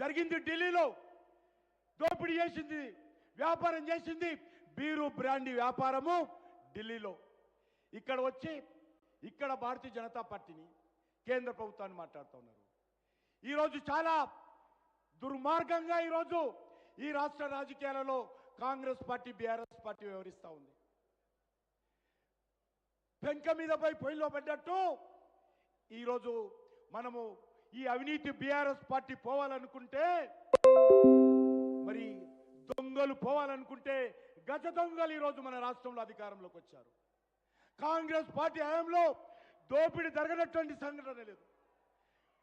జరిగింది ఢిల్లీలో. దోపిడీ చేసింది వ్యాపారం చేసింది బీరు బ్రాండీ వ్యాపారము ఢిల్లీలో. ఇక్కడ వచ్చి ఇక్కడ భారతీయ జనతా పార్టీని కేంద్ర ప్రభుత్వాన్ని మాట్లాడుతూ ఉన్నారు. ఈరోజు చాలా దుర్మార్గంగా ఈరోజు ఈ రాష్ట్ర రాజకీయాలలో కాంగ్రెస్ పార్టీ బీఆర్ఎస్ పార్టీ వ్యవహరిస్తూ ఉంది. పెంక మీద పోయి పొయ్యిలో పడ్డట్టు ఈరోజు మనము ఈ అవినీతి బీఆర్ఎస్ పార్టీ పోవాలనుకుంటే మరి దొంగలు పోవాలనుకుంటే గజ దొంగలు ఈరోజు మన రాష్ట్రంలో అధికారంలోకి వచ్చారు. కాంగ్రెస్ పార్టీ హయాంలో దోపిడీ జరగనటువంటి సంఘటన లేదు.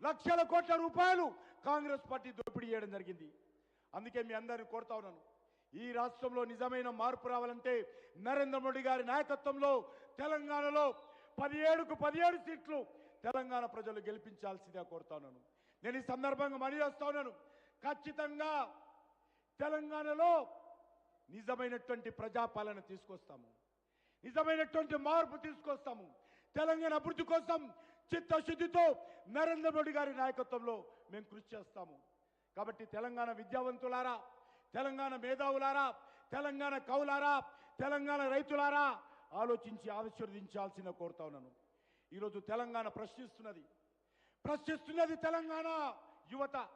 లక్షల కోట్ల రూపాయలు కాంగ్రెస్ పార్టీ దోపిడీ చేయడం జరిగింది. అందుకే మీ అందరిని కోరుతా ఉన్నాను. ఈ రాష్ట్రంలో నిజమైన మార్పు రావాలంటే నరేంద్ర మోడీ గారి నాయకత్వంలో తెలంగాణలో పదిహేడుకు పదిహేడు సీట్లు తెలంగాణ ప్రజలు గెలిపించాల్సిందిగా కోరుతా ఉన్నాను. నేను ఈ సందర్భంగా మనవి చేస్తా ఉన్నాను. ఖచ్చితంగా తెలంగాణలో నిజమైనటువంటి ప్రజాపాలన తీసుకొస్తాము. నిజమైనటువంటి మార్పు తీసుకొస్తాము. తెలంగాణ అభివృద్ధి కోసం చిత్తశుద్ధితో నరేంద్ర మోడీ గారి నాయకత్వంలో మేము కృషి చేస్తాము. కాబట్టి తెలంగాణ విద్యావంతులారా తెలంగాణ మేధావులారా తెలంగాణ కవులారా తెలంగాణ రైతులారా ఆలోచించి ఆశీర్వదించాల్సిన కోరుతా ఉన్నాను. ఈరోజు తెలంగాణ ప్రశ్నిస్తున్నది. ప్రశ్నిస్తున్నది తెలంగాణ యువత.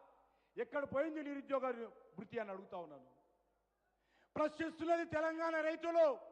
ఎక్కడ పోయింది నిరుద్యోగ వృత్తి అని అడుగుతా ఉన్నాను. ప్రశ్నిస్తున్నది తెలంగాణ రైతులు.